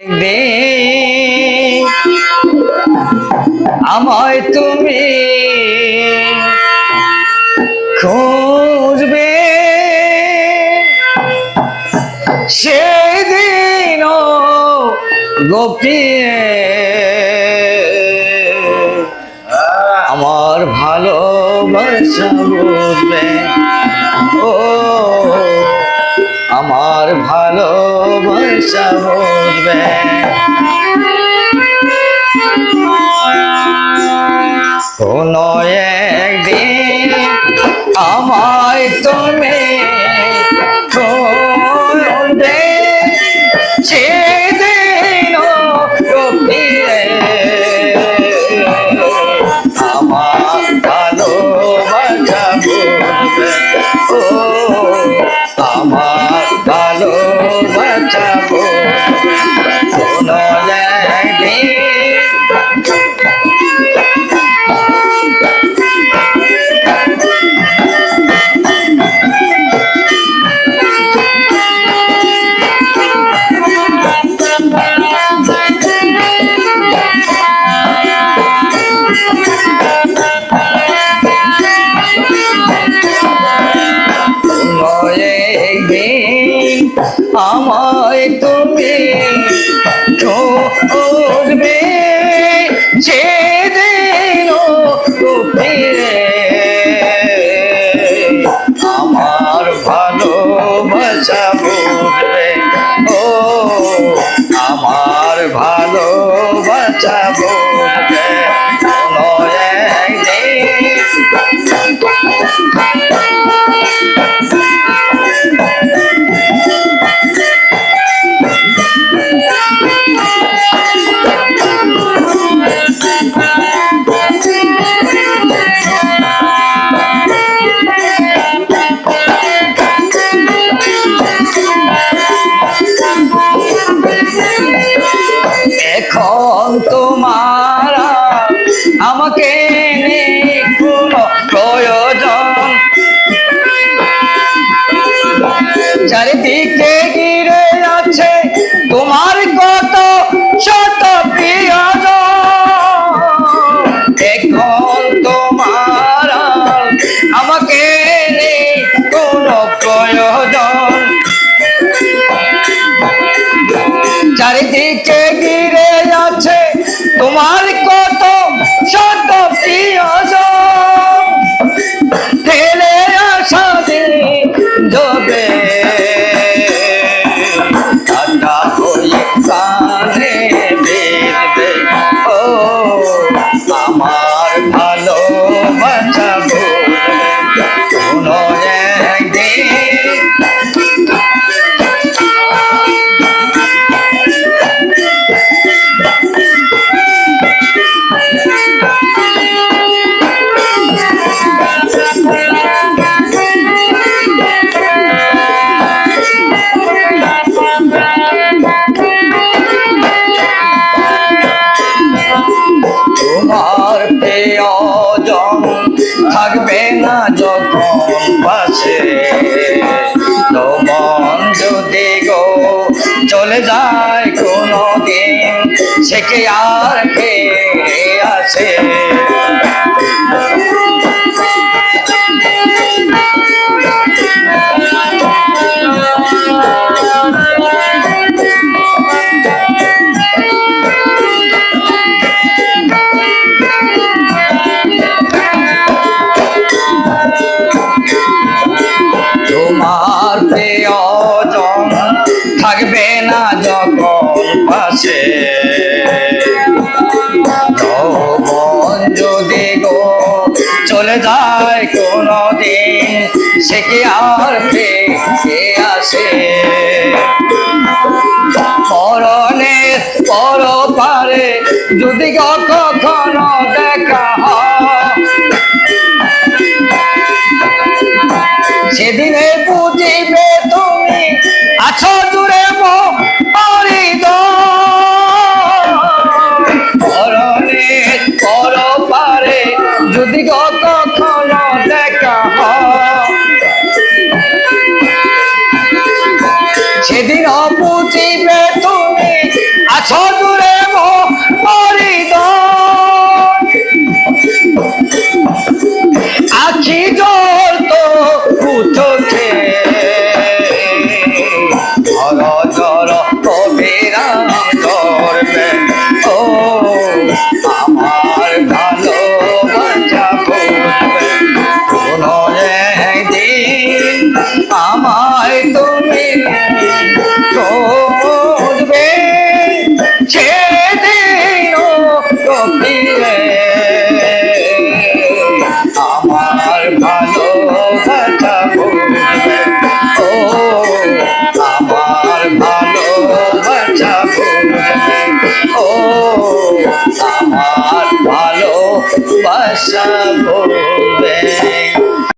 একদিন আমায় তুমি খুঁজবে। সেদিন গোপিয়ে আমার ভালোবাসা বুঝবে। ও আমার ভালোবাসা বুঝবে কোনো একদিন আমায় তুমি তুমি খুঁজবে সেদিন ফিরে আমার ভালোবাসা বুঝবে ও আমার ভালোবাসা বুঝবে কোনো চারিদিকে ঘিরে আছে তোমার কত শত প্রিয়জন। এখন তোমার আমাকে কোনো প্রয়োজন। চারিদিকে ঘিরে কোনো একদিন পাশে তোমার যদি গো চলে যায় কোনো দিন সে কে আর সে Oh, baby.